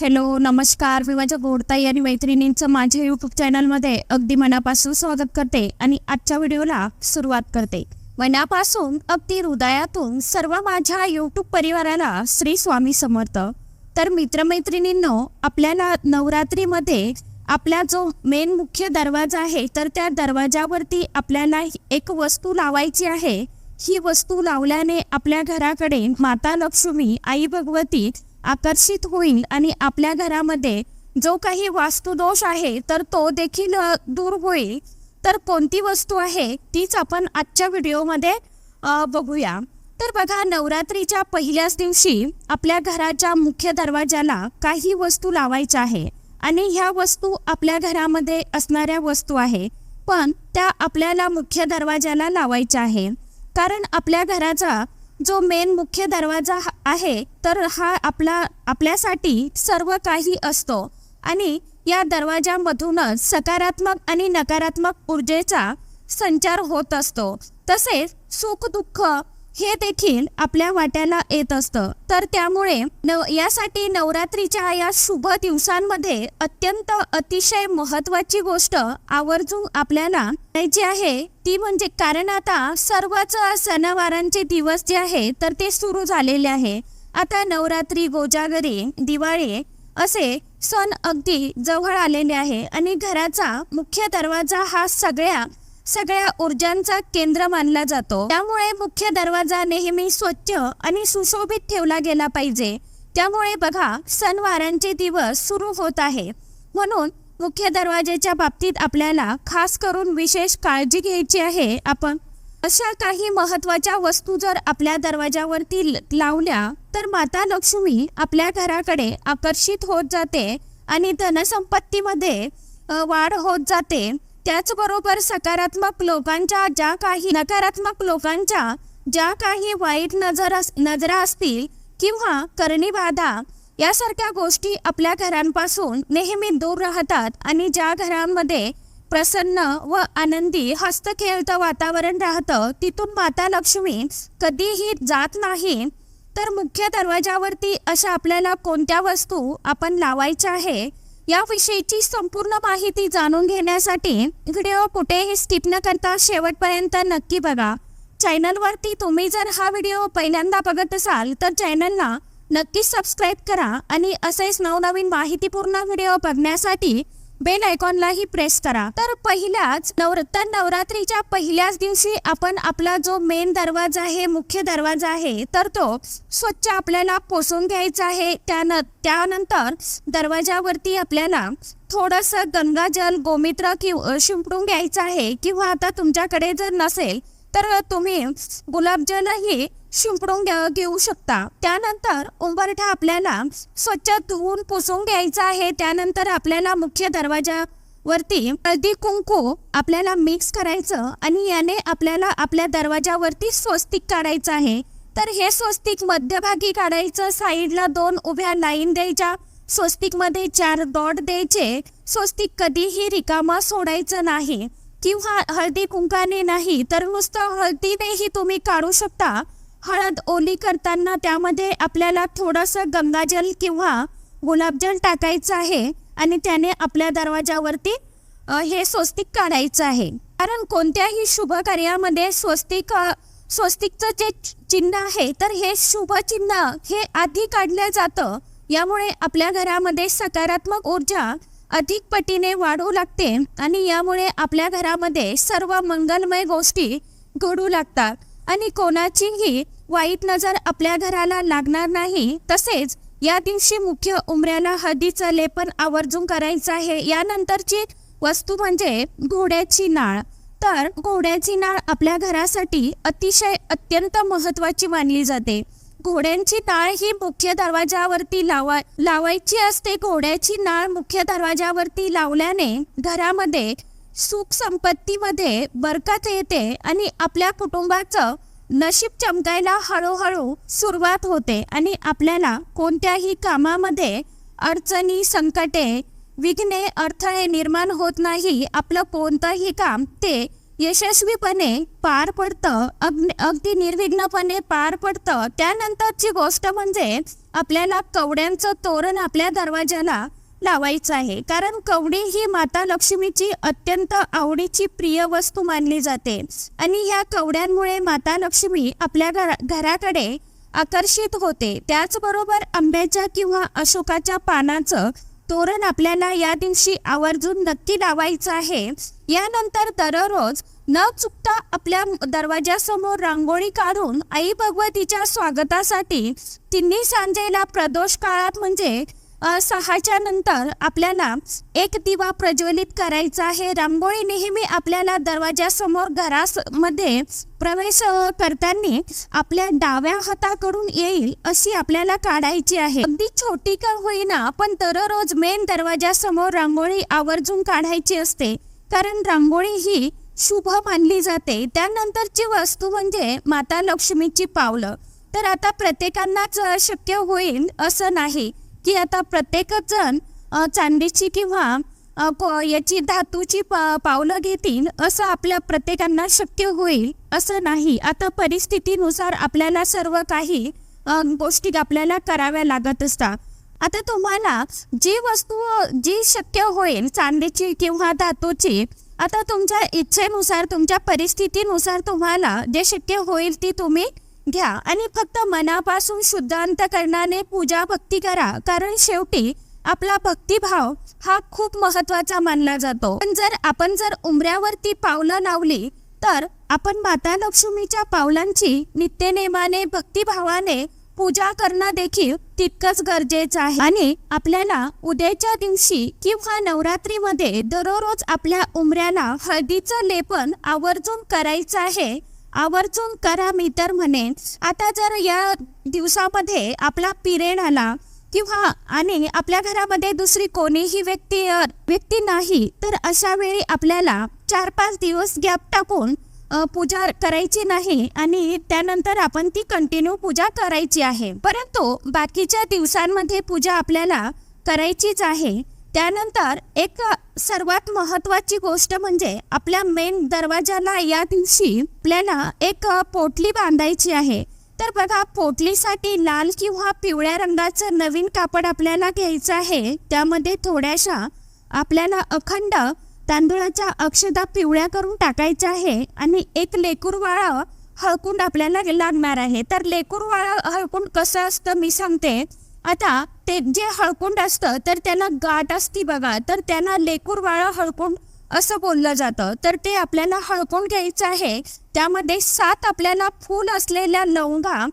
Hello नमस्कार. मी माझ्या गोडताई आणि मैत्रिणींचं माझ्या यूट्यूब चॅनलमध्ये अगदी मनापासून स्वागत करते आणि आजच्या व्हिडिओला सुरुवात करते. मनापासून अगदी हृदयातून सर्व माझ्या यूट्यूब परिवाराला श्री स्वामी समर्थ. तर मित्रमैत्रिणींनो आपल्याला नवरात्रीमध्ये आपला जो मेन मुख्य दरवाजा आहे तर त्या दरवाजावरती आपल्याला एक वस्तू लावायची आहे. ही वस्तू लावल्याने आपल्या घराकडे माता लक्ष्मी आई भगवती आकर्षित होईल आणि आपल्या घरामध्ये जो काही वास्तुदोष आहे तर तो देखील दूर होईल. तर कोणती वस्तू आहे तीच आपण आजच्या व्हिडिओमध्ये बघूया. तर बघा नवरात्रीच्या पहिल्याच दिवशी आपल्या घराच्या मुख्य दरवाजाला काही वस्तू लावायच्या आहे. आणि ह्या वस्तू आपल्या घरामध्ये असणाऱ्या वस्तू आहे पण त्या आपल्याला मुख्य दरवाजाला लावायच्या आहे. कारण आपल्या घराचा जो मेन मुख्य दरवाजा हा- आहे तर हा आपला आपल्यासाठी सर्व काही असतो. आणि या दरवाजामधूनच सकारात्मक आणि नकारात्मक ऊर्जेचा संचार होत असतो. तसेच सुख दुःख हे देखील आपल्या वाट्याला येत असतं. तर त्यामुळे नव यासाठी नवरात्रीच्या या शुभ दिवसांमध्ये अत्यंत अतिशय महत्वाची गोष्ट आवर्जून आपल्याला करायची आहे. ती म्हणजे कारण आता सर्वच सणवारांचे दिवस जे आहे तर ते सुरू झालेले आहे. आता नवरात्री गोजागरी दिवाळी असे सण अगदी जवळ आलेले आहे. आणि घराचा मुख्य दरवाजा हा सगळ्या सगळ्या ऊर्जांचा केंद्र मानला जातो. त्यामुळे मुख्य दरवाजा नेहमी स्वच्छ आणि सुशोभित ठेवला गेला पाहिजे. त्यामुळे बघा सणवारांचे दिवस सुरू होत आहे. म्हणून मुख्य दरवाजाच्या बाबतीत आपल्याला खास करून विशेष काळजी घ्यायची आहे आपण. अशा काही महत्त्वाच्या वस्तू जर आपल्या दरवाजावरती ल- लावल्या तर माता लक्ष्मी आपल्या घराकडे आकर्षित होत जाते आणि धनसंपत्तीमध्ये वाढ होत जाते. त्याचबरोबर सकारात्मक लोकांच्या ज्या काही नकारात्मक लोकांच्या ज्या काही वाईट नजर अस नजरा असतील किंवा करणीबाधा यासारख्या गोष्टी आपल्या घरांपासून नेहमी दूर राहतात आणि ज्या घरांमध्ये प्रसन्न व आनंदी हस्तखेळतं वातावरण राहतं तिथून माता लक्ष्मी कधीही जात नाही. तर मुख्य दरवाजावरती अशा आपल्याला कोणत्या वस्तू आपण लावायच्या आहे? याविषयीची संपूर्ण माहिती जाणून घेण्यासाठी व्हिडिओ कुठेही स्किप न करता शेवटपर्यंत नक्की बघा. चॅनलवरती तुम्ही जर हा व्हिडिओ पहिल्यांदा बघत असाल तर चॅनलला नक्कीच सबस्क्राईब करा आणि असेच नवनवीन माहितीपूर्ण व्हिडिओ बघण्यासाठी बेल आयकॉनलाही प्रेस करा. तर पहिल्याच नवर तर नवरात्रीच्या पहिल्याच दिवशी आपण आपला जो मेन दरवाजा आहे मुख्य दरवाजा आहे तर तो स्वच्छ आपल्याला पोसून घ्यायचा आहे. त्यान त्यानंतर दरवाजावरती आपल्याला थोडंसं गंगाजल गोमित्र किंवा शिंपडून घ्यायचं आहे. किंवा आता तुमच्याकडे जर नसेल तर तुम्ही गुलाबजलही शिंपडून घ्या- घेऊ शकता. त्यानंतर उंबरठा आपल्याला स्वच्छ धुवून पुसून घ्यायचा आहे. त्यानंतर आपल्याला मुख्य दरवाजावरती हळदी कुंकू आपल्याला मिक्स करायचं आणि याने आपल्याला आपल्या दरवाजावरती स्वस्तिक काढायचं आहे. तर हे स्वस्तिक मध्यभागी काढायचं. साईडला दोन उभ्या लाईन द्यायच्या. स्वस्तिकमध्ये चार डॉट द्यायचे. स्वस्तिक कधीही रिकामा सोडायचं नाही. किंवा हळदी कुंकाने नाही तर नुसतं हळदीनेही तुम्ही काढू शकता. हळद ओली करताना त्यामध्ये आपल्याला थोडंसं गंगाजल किंवा गुलाबजल टाकायचं आहे आणि त्याने आपल्या दरवाजावरती हे स्वस्तिक काढायचं आहे. कारण कोणत्याही शुभ कार्यामध्ये स्वस्तिक स्वस्तिकचं जे चिन्ह आहे तर हे शुभ चिन्ह हे आधी काढलं जातं. यामुळे आपल्या घरामध्ये सकारात्मक ऊर्जा अधिक पटीने वाढू लागते आणि यामुळे आपल्या घरामध्ये सर्व मंगलमय गोष्टी घडू लागतात. आणि कोणाचीही वाईट नजर आपल्या घराला लागणार नाही तसेच या दिवशी मुख्य उमऱ्याला हळदीचं लेपन आवर्जून करायचं आहे. यानंतरची वस्तू म्हणजे घोड्याची नाळ. तर घोड्याची नाळ आपल्या घरासाठी अतिशय अत्यंत महत्वाची मानली जाते. घोड्यांची नाळ ही मुख्य दरवाजावरती लावा लावायची असते. घोड्याची नाळ मुख्य दरवाजावरती लावल्याने घरामध्ये सुख संपत्तीमध्ये बरकत येते आणि आपल्या कुटुंबाचं नशीब चमकायला हळूहळू सुरुवात होते आणि आपल्याला कोणत्याही कामामध्ये अडचणी संकटे विघ्ने अडथळे निर्माण होत नाही. आपलं कोणतंही काम ते यशस्वीपणे पार पडतं अग्न- अगदी निर्विघ्नपणे पार पडतं. त्यानंतरची गोष्ट म्हणजे आपल्याला कवड्यांचं तोरण आपल्या दरवाजाला लावायचं आहे. कारण कवडी ही माता लक्ष्मीची अत्यंत आवडीची प्रिय वस्तू मानली जाते. आणि या कवड्यांमुळे माता लक्ष्मी आपल्या घरा घराकडे आकर्षित होते. त्याचबरोबर आंब्याच्या किंवा अशोकाच्या पानाचं तोरण आपल्याला या दिवशी आवर्जून नक्की लावायचं आहे. यानंतर दररोज न चुकता आपल्या दरवाजासमोर रांगोळी काढून आई भगवतीच्या स्वागतासाठी तिन्ही सांजेला प्रदोष काळात म्हणजे सहाच्या नंतर आपल्याला एक दिवा प्रज्वलित करायचा आहे. रांगोळी नेहमी आपल्याला दरवाजासमोर घरामध्ये प्रवेश करताना आपल्या डाव्या हाताकडून येईल अशी आपल्याला काढायची आहे. अगदी छोटी का होईना पण दररोज मेन दरवाजासमोर रांगोळी आवर्जून काढायची असते. कारण रांगोळी ही शुभ मानली जाते. त्यानंतरची वस्तू म्हणजे माता लक्ष्मीची पावलं. तर आता प्रत्येकांनाच शक्य होईल असं नाही. की आता प्रत्येकच जण चांदीची किंवा याची धातूची पा पावलं घेतील असं आपल्या प्रत्येकांना शक्य होईल असं नाही. आता परिस्थितीनुसार आपल्याला सर्व काही गोष्टी आपल्याला कराव्या लागत असतात. आता तुम्हाला जी वस्तू जी शक्य होईल चांदीची किंवा धातूची आता तुमच्या इच्छेनुसार तुमच्या परिस्थितीनुसार तुम्हाला जे शक्य होईल ती तुम्ही घ्या आणि फक्त मनापासून शुद्धांत करणाने पूजा भक्ती करा. कारण शेवटी आपला भक्तिभाव हा खूप महत्त्वाचा मानला जातो. पण जर आपण जर उमऱ्यावरती पावलं लावली तर आपण माता लक्ष्मीच्या पावलांची नित्यनेमाने भक्तिभावाने पूजा करणं देखील तितकंच गरजेचं आहे. आणि आपल्याला उद्याच्या दिवशी किंवा नवरात्रीमध्ये दररोज आपल्या उमऱ्याला हळदीचं लेपन आवर्जून करायचं आहे आवर्जून करा मी तर म्हणेन आता जर या दिवसामध्ये आपला पिरियड आला किंवा आणि आपल्या घरामध्ये दुसरी कोणीही व्यक्ती व्यक्ती नाही तर अशा वेळी आपल्याला चार पाच दिवस गॅप टाकून पूजा करायची नाही आणि त्यानंतर आपण ती कंटिन्यू पूजा करायची आहे. परंतु बाकीच्या दिवसांमध्ये पूजा आपल्याला करायचीच आहे. त्यानंतर एक सर्वात महत्वाची गोष्ट म्हणजे आपल्या मेन दरवाजाला या दिवशी आपल्याला एक पोटली बांधायची आहे. तर बघा पोटलीसाठी लाल किंवा पिवळ्या रंगाचं नवीन कापड आपल्याला घ्यायचं आहे. त्यामध्ये थोड्याशा आपल्याला अखंड तांदूळाच्या अक्षदा पिवळ्या करून टाकायच्या आहे आणि एक लेकूरवाळ हळकुंड आपल्याला लागणार आहे. तर लेकूरवाळ हळकुंड कसं असतं मी सांगते. आता ते जे हळकुंड असतं तर त्यांना गाठ असती बघा. तर त्यांना लेकूरवाळा हळकुंड असं बोललं जातं. तर ते आपल्याला हळकुंड घ्यायचं आहे. त्यामध्ये सात आपल्याला फूल असलेल्या लवंगा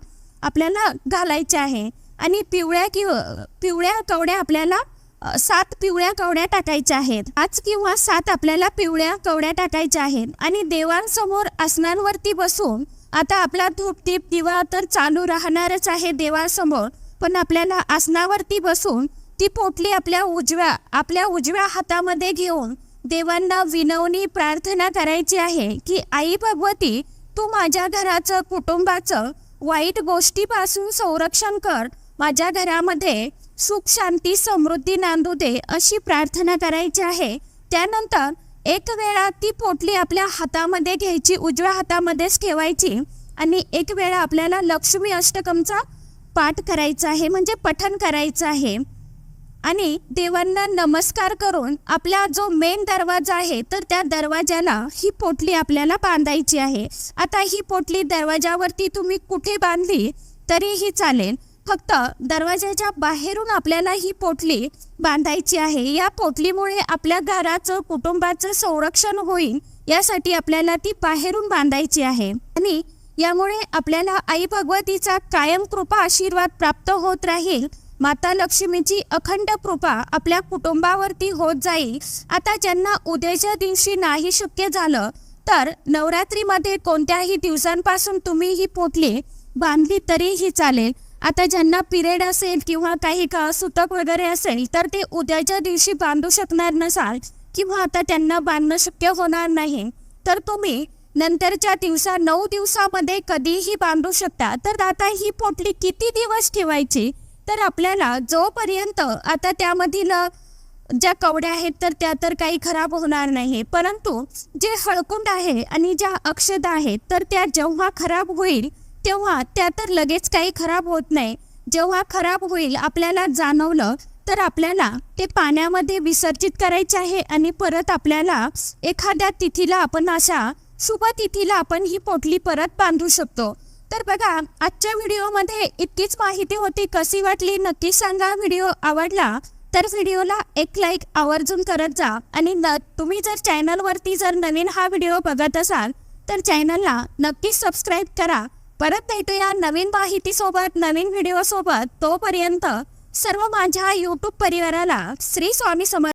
आपल्याला घालायच्या आहे. आणि पिवळ्या किंवा पिवळ्या कवड्या आपल्याला सात पिवळ्या कवड्या टाकायच्या आहेत. पाच किंवा सात आपल्याला पिवळ्या कवड्या टाकायच्या आहेत. आणि देवांसमोर आसनांवरती बसून आता आपला धूपदीप दिवा तर चालू राहणारच आहे देवासमोर. पण आपल्याला आसनावरती बसून ती पोटली आपल्या उजव्या आपल्या उजव्या हातामध्ये घेऊन देवांना विनवणी प्रार्थना करायची आहे की आई भगवती तू माझ्या घराचं कुटुंबाचं वाईट गोष्टीपासून संरक्षण कर. माझ्या घरामध्ये सुख शांती समृद्धी नांदू दे अशी प्रार्थना करायची आहे. त्यानंतर एक वेळा ती पोटली आपल्या हातामध्ये घ्यायची उजव्या हातामध्येच ठेवायची आणि एक वेळा आपल्याला लक्ष्मी अष्टकमचा पाठ करायचा आहे म्हणजे पठन करायचं आहे. आणि देवांना नमस्कार करून आपला जो मेन दरवाजा आहे तर त्या दरवाजाला ही पोटली आपल्याला बांधायची आहे. आता ही पोटली दरवाजावरती तुम्ही कुठे बांधली तरीही चालेल. फक्त दरवाजाच्या बाहेरून आपल्याला ही पोटली बांधायची आहे. या पोटलीमुळे आपल्या घराचं कुटुंबाचं संरक्षण होईल यासाठी आपल्याला ती बाहेरून बांधायची आहे. आणि यामुळे आपल्याला आई भगवतीचा कायम कृपा आशीर्वाद प्राप्त होत राहील. माता लक्ष्मीची अखंड कृपा आपल्या कुटुंबावरती होत जाईल. आता ज्यांना उद्याच्या दिवशी नाही शक्य झालं तर नवरात्रीमध्ये कोणत्याही दिवसांपासून तुम्ही ही पोटली बांधली तरीही चालेल. आता ज्यांना पिरियड असेल किंवा काही का सुतक वगैरे असेल तर ते उद्याच्या दिवशी बांधू शकणार नसाल किंवा आता त्यांना बांधणं शक्य होणार नाही. तर तुम्ही नंतरच्या दिवसा नऊ दिवसामध्ये कधीही बांधू शकता. तर आता ही पोटली किती दिवस ठेवायची? तर आपल्याला जोपर्यंत आता त्यामधील ज्या कवड्या आहेत तर त्या तर काही खराब होणार नाही. परंतु जे हळकुंड आहे आणि ज्या अक्षदा आहेत तर त्या जेव्हा खराब होईल तेव्हा त्या तर लगेच काही खराब होत नाही. जेव्हा खराब होईल आपल्याला जाणवलं तर आपल्याला ते पाण्यामध्ये विसर्जित करायचे आहे आणि परत आपल्याला एखाद्या तिथीला आपण अशा शुभ तिथीला आपण ही पोटली परत बांधू शकतो. तर बघा आजच्या व्हिडिओमध्ये इतकीच माहिती होती. कशी वाटली? नक्की सांगा. व्हिडिओ आवडला तर व्हिडिओला एक लाईक आवर्जून करत जा. आणि न तुम्ही जर चॅनलवरती जर नवीन हा व्हिडिओ बघत असाल तर चॅनलला नक्कीच सबस्क्राईब करा. परत भेटूया नवीन माहितीसोबत नवीन व्हिडिओसोबत. तोपर्यंत सर्व माझ्या यूट्यूब परिवाराला श्री स्वामी समर्थ